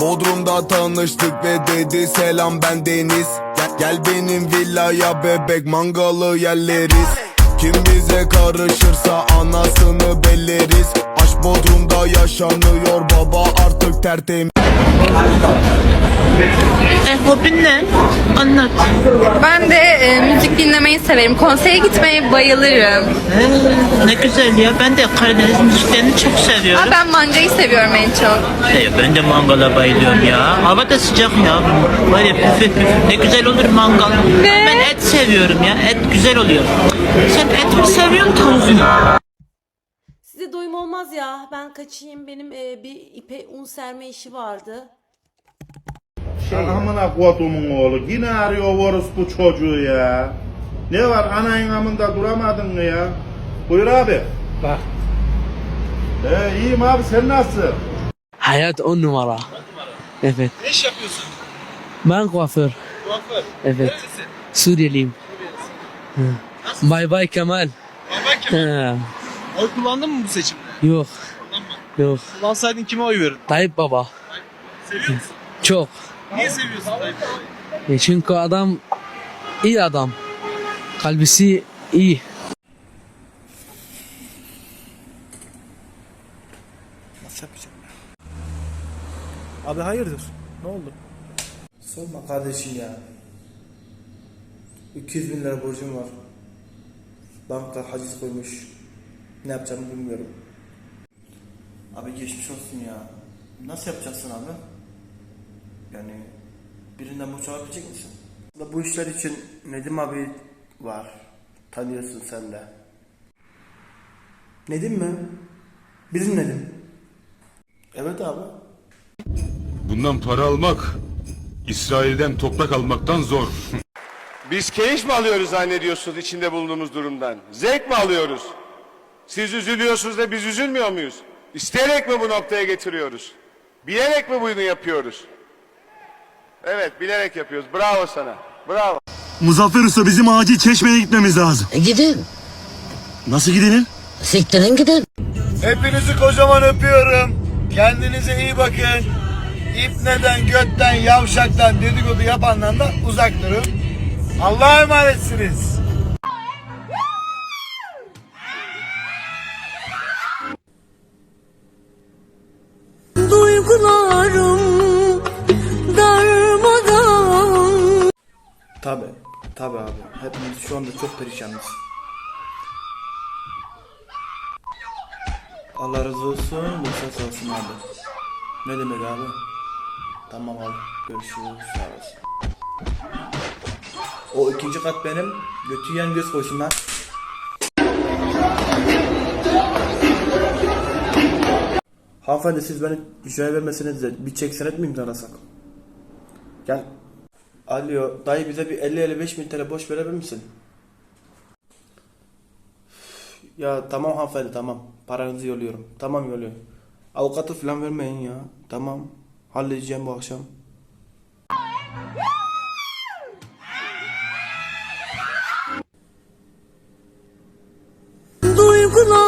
Bodrum'da tanıştık ve dedi selam ben Deniz Gel, gel benim villaya bebek mangalı yerleriz Kim bize karışırsa anasını belleriz Aşk Bodrum'da yaşanıyor baba artık tertemiz E, hobin ne? Anlat. Ben de e, müzik severim. Konsere gitmeye bayılırım. Ee, ne güzel ya. Ben de Karadeniz müziklerini çok seviyorum. Ama ben mangayı seviyorum en çok. E, ben de mangala bayılıyorum ya. Hava da sıcak ya. Var ya püfür püfür. Ne güzel olur mangal. Ne? Ben et seviyorum ya. Et güzel oluyor. Sen et mi seviyorsun tavuk mu? Size doyum olmaz ya. Ben kaçayım. Benim e, bir ipe un serme işi vardı. Amına kodumun oğlu yine arıyor orospu çocuğu ya. Ne var anayın amında duramadın mı ya? Buyur abi. Bak Ee, iyiyim abi sen nasılsın? hayat on numara. Evet. Ne iş yapıyorsun? Ben kuaför. Kuaför. Evet. Neredesin? Suriyeliyim. Hı. Bay bay Kemal. Ay ben kim? Hı. Oy kullandın mı bu seçimde? Yok. Yok. Kullansaydın kime oy verirdin? Tayyip Baba. Seviyor musun? Çok. Niye seviyorsun Tayyip Baba'yı? E çünkü adam iyi adam. Kalbisi iyi. Nasıl yapacağım Abi hayırdır? Ne oldu? Sorma kardeşim ya. 200 bin lira borcum var. Banka haciz koymuş. Ne yapacağımı bilmiyorum. Abi geçmiş olsun ya. Nasıl yapacaksın abi? Yani birinden borç alabilecek misin? Bu işler için Nedim abi var. Tanıyorsun sen de. Nedim mi? Bizim Nedim. Evet abi. Bundan para almak İsrail'den toprak almaktan zor. Biz keyif mi alıyoruz zannediyorsunuz içinde bulunduğumuz durumdan? Zevk mi alıyoruz? Siz üzülüyorsunuz da biz üzülmüyor muyuz? İsteyerek mi bu noktaya getiriyoruz? Bilerek mi bunu yapıyoruz? Evet bilerek yapıyoruz. Bravo sana. Bravo. Muzaffer Usta bizim acil çeşmeye gitmemiz lazım Gidin. Nasıl gidelim? Siktirin gidin. Hepinizi kocaman öpüyorum. Kendinize iyi bakın. İpneden, götten, yavşaktan, dedikodu yapandan da uzak durun. Allah'a emanetsiniz. Tabi. Tabi abi. Hepimiz şu anda çok perişanız. Allah razı olsun. Musa sağ olsun abi. Ne demek abi? Tamam abi. Görüşürüz. Sağ olasın. O ikinci kat benim. Götü yiyen göz koşunlar. Hanımefendi siz beni icraya vermeseniz de bir çek senet mi imzalasak? Gel. Alo dayı bize bir 50-55 bin TL boş verebilir misin? Ya tamam hanımefendi tamam. Paranızı yolluyorum. Tamam yolluyorum. Avukatı falan vermeyin ya. Tamam. Halledeceğim bu akşam. Duygular